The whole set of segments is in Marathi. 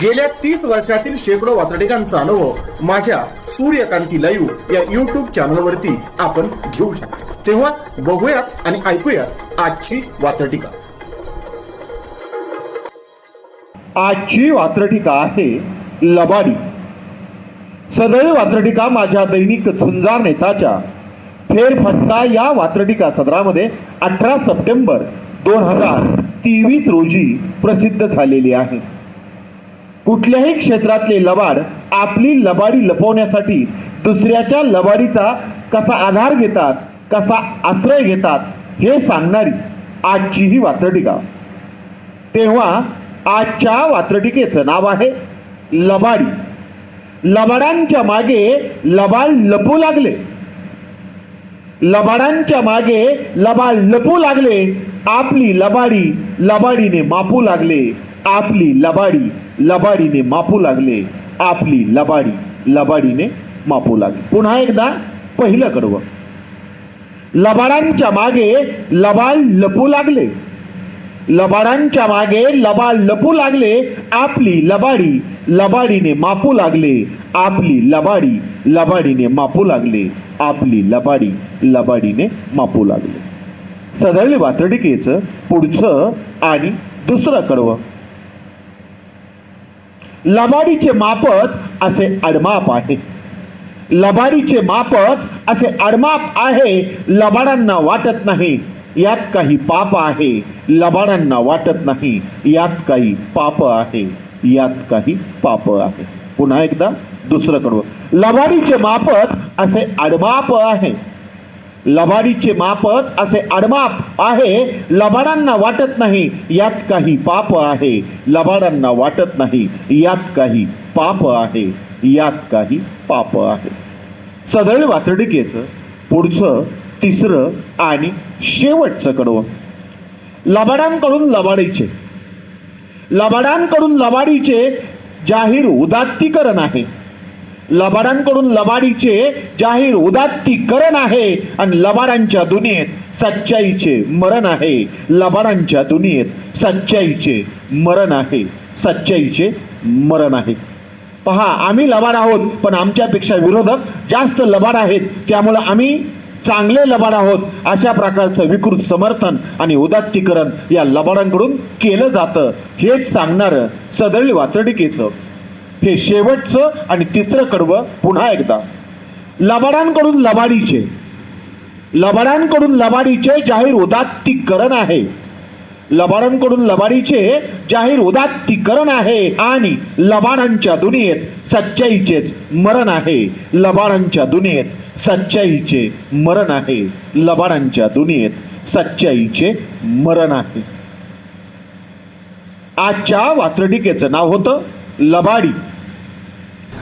गेल्या तीस वर्षातील शेकडो वातडिकांचा अनुभव माझ्या सूर्यकांती लाईव्ह या युट्यूब चॅनलवरती आपण घेऊ शकतो. तेव्हा बघूयात आणि ऐकूयात आजची वातडिका आजची वात्रटिका आहे लबाडी. सदैव वात्रटिका माझ्या दैनिक झुंजार नेताच्या. फेरफटका या वात्रटिका सदरामध्ये अठरा सप्टेंबर दोन हजार तेवीस रोजी प्रसिद्ध झालेली आहे. कुठल्याही क्षेत्रातले लबाड आपली लबाडी लपवण्यासाठी दुसऱ्याच्या लबाडीचा कसा आधार घेतात कसा आश्रय घेतात हे सांगणारी आजची ही वात्रटिका. तेव्हा आजच्या वात्रटिकेचं नाव आहे लबाडी. लबाडांच्या मागे लबाड लपू लागले. लबाडांच्या मागे लबाड लपू लागले आपली लबाडी लबाडीने मापू लागले आपली लबाडी लबाडीने मापू लागले. आपली लबाडी लबाडीने मापू लागले. पुन्हा एकदा पहिलं कडवं लबाडांच्या मागे लबाड लपू लागले. लबाडांच्या मागे लबाड लपू लागले. आपली लबाडी लबाडीने मापू लागले. आपली लबाडी लबाडीने मापू लागले. आपली लबाडी लबाडीने मापू लागले. सदळ वातडिकेचं पुढचं आणि दुसरं कडवं लबाडीचे मापच असे अडमाप आहे. लबाडीचे मापच असे अडमाप आहे लबाडांना वाटत नाही. यात काही पाप आहे लबाडांना वाटत नाही. यात काही पाप आहे यात काही पाप आहे. पुन्हा एकदा दुसरं कडवं. लबाडीचे मापच असे अडमाप आहे. लबाडीचे मापच असे अडमाप आहे. लबाडांना वाटत नाही यात काही पाप आहे. लबाडांना वाटत नाही यात काही पाप आहे. यात काही पाप आहे. सदळ वातडिकेचं पुढचं तिसरं आणि शेवटचं कडवं. लबाडांकडून लबाडीचे. लबाडांकडून लबाडीचे जाहीर उदात्तीकरण आहे. लबाडांकडून लबाडीचे जाहीर उदात्तीकरण आहे आणि लबाडांच्या दुनियेत सच्चाईचे मरण आहे. लबाडांच्या दुनियेत सच्चाईचे मरण आहे. सच्चाईचे मरण आहे. पहा आम्ही लबाड आहोत पण आमच्यापेक्षा विरोधक जास्त लबाड आहेत. त्यामुळं आम्ही चांगले लबाड आहोत. अशा प्रकारचं विकृत समर्थन आणि उदात्तीकरण या लबाडांकडून केलं जातं. हेच सांगणारं सदळी वातडिकेचं हे शेवटचं आणि तिसरं कडवं पुन्हा एकदा. लबाडांकडून लबाडीचे. लबाडांकडून लबाडीचे जाहीर उदात्तीकरण आहे. लबाडांकडून लबाडीचे जाहीर उदात्तीकरण आहे आणि लबाडांच्या दुनियेत सच्चाईचेच मरण आहे. लबाडांच्या दुनियेत सच्चाईचे मरण आहे. लबाडांच्या दुनियेत सच्चाईचे मरण आहे. आजच्या वात्रटिकेचं नाव होतं लबाडी.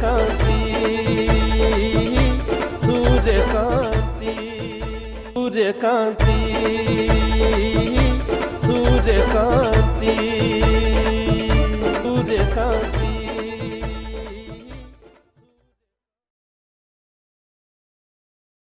kanti Surya kanti Surya kanti